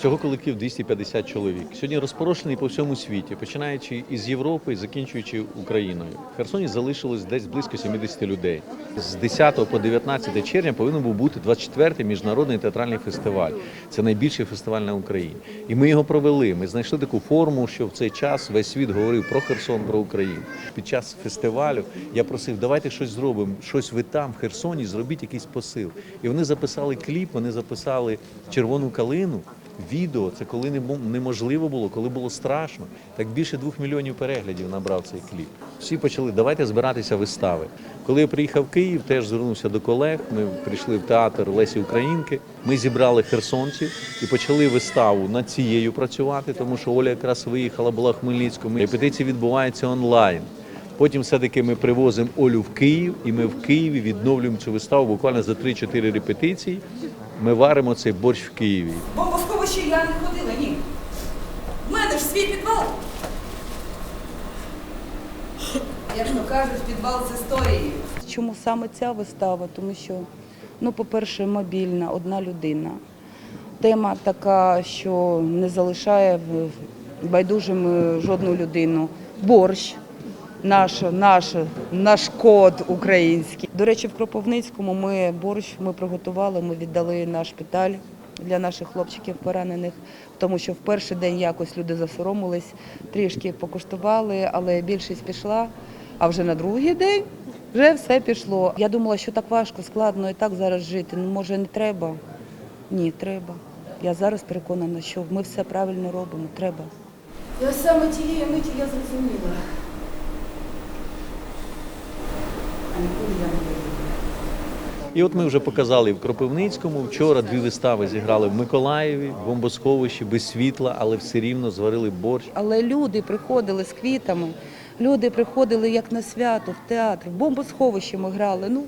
Всього колектив 250 чоловік. Сьогодні розпорошений по всьому світі, починаючи із Європи, закінчуючи Україною. В Херсоні залишилось десь близько 70 людей. З 10 по 19 червня повинен був бути 24-й міжнародний театральний фестиваль. Це найбільший фестиваль на Україні. І ми його провели. Ми знайшли таку форму, що в цей час весь світ говорив про Херсон, про Україну. Під час фестивалю я просив, давайте щось зробимо, щось ви там, в Херсоні, зробіть якийсь посил. І вони записали кліп, вони записали червону калину. Відео це коли не неможливо було, коли було страшно. Так більше двох мільйонів переглядів набрав цей кліп. Всі почали давайте збиратися вистави. Коли я приїхав в Київ, теж звернувся до колег. Ми прийшли в театр Лесі Українки. Ми зібрали херсонців і почали виставу над цією працювати, тому що Оля якраз виїхала, була в Хмельницькому. Репетиції відбуваються онлайн. Потім все-таки ми привозимо Олю в Київ, і ми в Києві відновлюємо цю виставу буквально за 3-4 репетиції. Ми варимо цей борщ в Києві. Бо я не ходила, ні. В мене ж свій підвал. Як то кажуть, підвал з історією. Чому саме ця вистава? Тому що, ну, по-перше, мобільна, одна людина. Тема така, що не залишає байдужим е, жодну людину. Борщ, наш, наш, наш код український. До речі, в Кропивницькому ми борщ ми приготували, ми віддали на шпиталь для наших хлопчиків поранених, тому що в перший день якось люди засоромились, трішки покуштували, але більшість пішла. А вже на другий день вже все пішло. Я думала, що так важко, складно і так зараз жити. Ну, може, не треба? Ні, треба. Я зараз переконана, що ми все правильно робимо. Треба. Ось саме тієї миті я зрозуміла. А ніколи я не вийду. І от ми вже показали в Кропивницькому. Вчора дві вистави зіграли в Миколаєві, в бомбосховищі без світла, але все рівно зварили борщ. Але люди приходили з квітами, люди приходили як на свято, в театр, в бомбосховищі ми грали. Ну,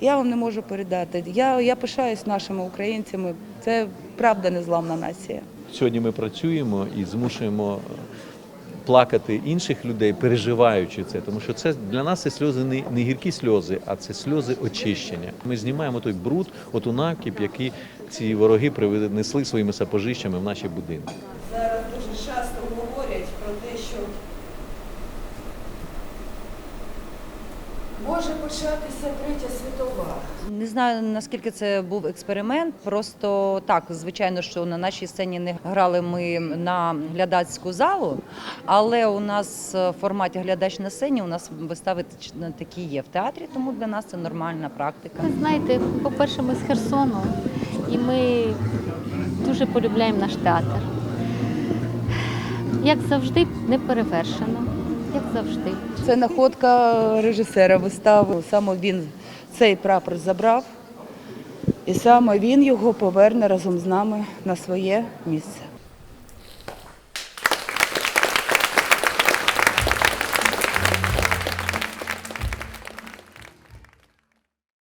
я вам не можу передати. Я, я пишаюсь нашими українцями. Це правда незламна нація. Сьогодні ми працюємо і змушуємо плакати інших людей, переживаючи це, тому що це для нас це сльози не, не гіркі сльози, а це сльози очищення. Ми знімаємо той бруд, оту накіп, який ці вороги принесли своїми сапожищами в наші будинки. Зараз дуже часто говорять про те, що може початися третя світова. Не знаю наскільки це був експеримент. Просто так, звичайно, що на нашій сцені не грали ми на глядацьку залу, але у нас в форматі глядач на сцені у нас вистави такі є в театрі, тому для нас це нормальна практика. Ви знаєте, по-перше, ми з Херсону, і ми дуже полюбляємо наш театр. Як завжди, не перевершено. Як завжди. Це находка режисера вистави. Саме він цей прапор забрав, і саме він його поверне разом з нами на своє місце.